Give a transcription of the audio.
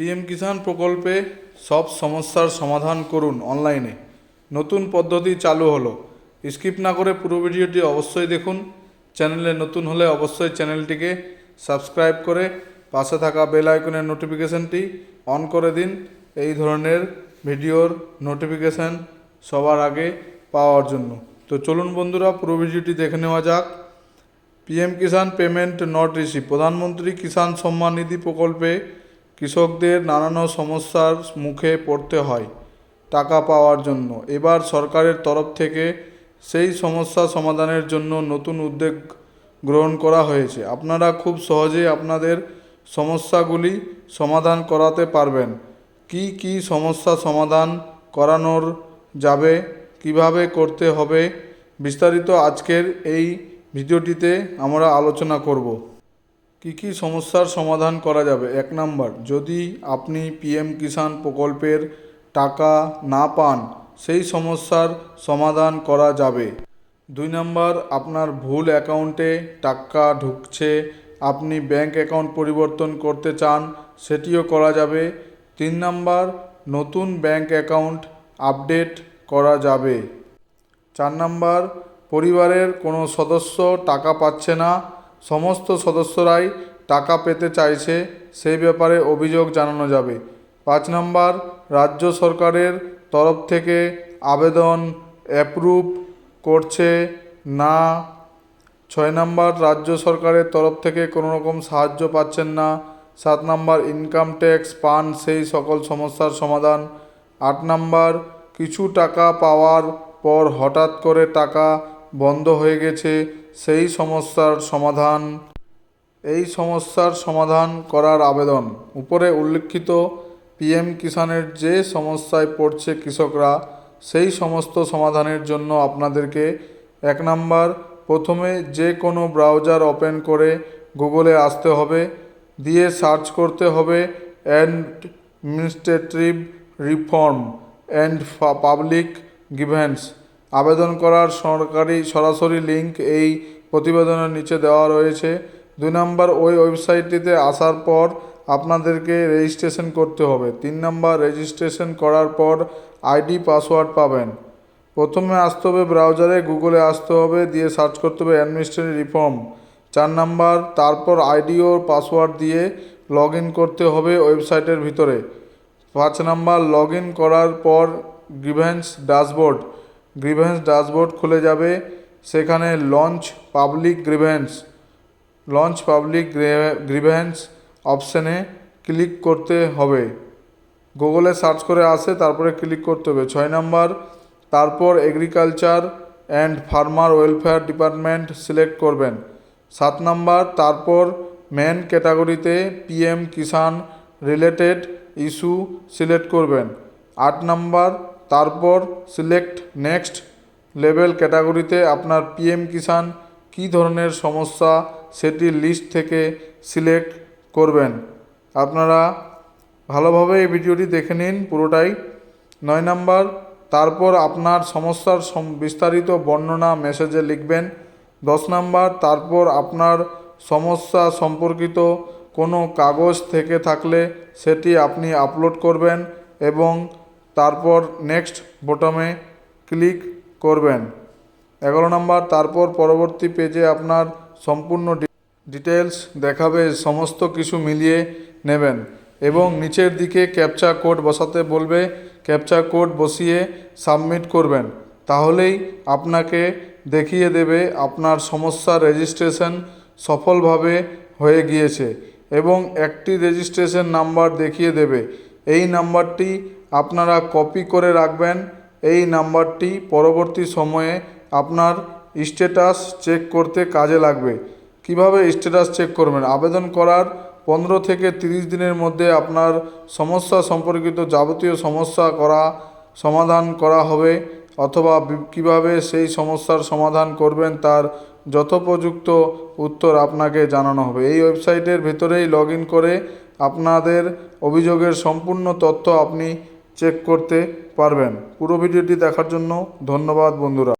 PM কিষাণ প্রকল্পে সব সমস্যার সমাধান করুন অনলাইনে। নতুন পদ্ধতি চালু হলো। স্কিপ না করে পুরো ভিডিওটি অবশ্যই দেখুন। চ্যানেলে নতুন হলে অবশ্যই চ্যানেলটিকে সাবস্ক্রাইব করে পাশে থাকা বেল আইকনের নোটিফিকেশনটি অন করে দিন। এই ধরনের ভিডিওর নোটিফিকেশান সবার আগে পাওয়ার জন্য। তো চলুন বন্ধুরা, পুরো ভিডিওটি দেখে নেওয়া যাক। PM Kisan payment not receive Pradhan Mantri Kisan Samman নিধি প্রকল্পে কৃষকদের নানান সমস্যার মুখে পড়তে হয় টাকা পাওয়ার জন্য। এবার সরকারের তরফ থেকে সেই সমস্যা সমাধানের জন্য নতুন উদ্যোগ গ্রহণ করা হয়েছে। আপনারা খুব সহজেই আপনাদের সমস্যাগুলি সমাধান করাতে পারবেন। কি কি সমস্যা সমাধান করানোর যাবে, কীভাবে করতে হবে, বিস্তারিত আজকের এই ভিডিওটিতে আমরা আলোচনা করব। কি কি সমস্যার সমাধান করা যাবে? এক নাম্বার, যদি আপনি পিএম কিষাণ প্রকল্পের টাকা না পান, সেই সমস্যার সমাধান করা যাবে। দুই নাম্বার, আপনার ভুল অ্যাকাউন্টে টাকা ঢুকছে, আপনি ব্যাংক অ্যাকাউন্ট পরিবর্তন করতে চান, সেটিও করা যাবে। তিন নাম্বার, নতুন ব্যাংক অ্যাকাউন্ট আপডেট করা যাবে। চার নাম্বার, পরিবারের কোনো সদস্য টাকা পাচ্ছে না সমস্ত সদস্যরাই টাকা পেতে চাইছে সেই ব্যাপারে অভিযোগ জানানো যাবে। পাঁচ নম্বর, রাজ্য সরকারের তরফ থেকে আবেদন অ্যাপ্রুভ করছে না? ছয় নম্বর, রাজ্য সরকারের তরফ থেকে কোনো রকম সাহায্য পাচ্ছেন না? সাত নম্বর ইনকাম ট্যাক্স পান সেই সকল সমস্যার সমাধান। আট নম্বর, কিছু টাকা পাওয়ার পর হঠাৎ করে টাকা বন্ধ হয়ে গেছে, সেই সমস্যার সমাধান। এই সমস্যার সমাধান করার আবেদন। উপরে উল্লেখিত পিএম কিষাণের যে সমস্যায় পড়ছে কৃষকরা, সেই সমস্ত সমাধানের জন্য আপনাদেরকে এক নাম্বার প্রথমে যে কোনো ব্রাউজার ওপেন করে গুগলে আসতে হবে, দিয়ে সার্চ করতে হবে administrative reform and public grievance. আবেদন করার সরকারি সরাসরি লিঙ্ক এই প্রতিবেদনের নিচে দেওয়া রয়েছে। দুই নম্বর ওই ওয়েবসাইটটিতে আসার পর আপনাদেরকে রেজিস্ট্রেশন করতে হবে। তিন নম্বর রেজিস্ট্রেশন করার পর আইডি, পাসওয়ার্ড পাবেন। প্রথমে আসতে হবে ব্রাউজারে, গুগলে আসতে হবে, দিয়ে সার্চ করতে হবে অ্যাডমিনিস্ট্রেটিভ রিফর্ম। চার নাম্বার, তারপর আইডি ও পাসওয়ার্ড দিয়ে লগ করতে হবে ওয়েবসাইটের ভিতরে। পাঁচ নাম্বার লগ করার পর গ্রিভেন্স ড্যাশবোর্ড। গ্রিভেন্স ড্যাশবোর্ড খুলে যাবে। সেখানে launch public grievance. Launch public grievance অপশানে ক্লিক করতে হবে। গুগলে সার্চ করে আসে, তারপরে ক্লিক করতে হবে। ছয় নম্বর, তারপর agriculture and farmer welfare department select করবেন। সাত নম্বর, তারপর মেন ক্যাটাগরিতে PM Kisan related issue select করবেন। আট নাম্বার তারপর সিলেক্ট নেক্সট লেভেল ক্যাটাগরিতে আপনার পিএম কিষাণ কী ধরনের সমস্যা সেটি লিস্ট থেকে সিলেক্ট করবেন। আপনারা ভালোভাবে এই ভিডিওটি দেখে নিন পুরোটাই। নয় নাম্বার, তারপর আপনার সমস্যার বিস্তারিত বর্ণনা মেসেজে লিখবেন। দশ নাম্বার, তারপর আপনার সমস্যা সম্পর্কিত কোনো কাগজ থেকে থাকলে সেটি আপনি আপলোড করবেন এবং তারপর নেক্সট বোতামে ক্লিক করবেন। এগারো নম্বর, তারপর পরবর্তী পেজে আপনার সম্পূর্ণ ডিটেলস দেখাবে, সমস্ত কিছু মিলিয়ে নেবেন এবং নিচের দিকে ক্যাপচা কোড বসাতে বলবে ক্যাপচা কোড বসিয়ে সাবমিট করবেন। তাহলেই আপনাকে দেখিয়ে দেবে আপনার সমস্যা রেজিস্ট্রেশন সফলভাবে হয়ে গিয়েছে এবং একটি রেজিস্ট্রেশন নাম্বার দেখিয়ে দেবে। এই নাম্বারটি আপনারা কপি করে রাখবেন। এই নাম্বারটি পরবর্তী সময়ে আপনার স্ট্যাটাস চেক করতে কাজে লাগবে। কীভাবে স্ট্যাটাস চেক করবেন? আবেদন করার পনেরো থেকে তিরিশ দিনের মধ্যে আপনার সমস্যা সম্পর্কিত যাবতীয় সমস্যা করা, সমাধান করা হবে অথবা কীভাবে সেই সমস্যার সমাধান করবেন তার যথোপযুক্ত উত্তর আপনাকে জানানো হবে। এই ওয়েবসাইটের ভেতরেই লগ করে আপনাদের অভিযোগের সম্পূর্ণ তথ্য আপনি চেক করতে পারবেন। পুরো ভিডিওটি দেখার জন্য ধন্যবাদ বন্ধুরা।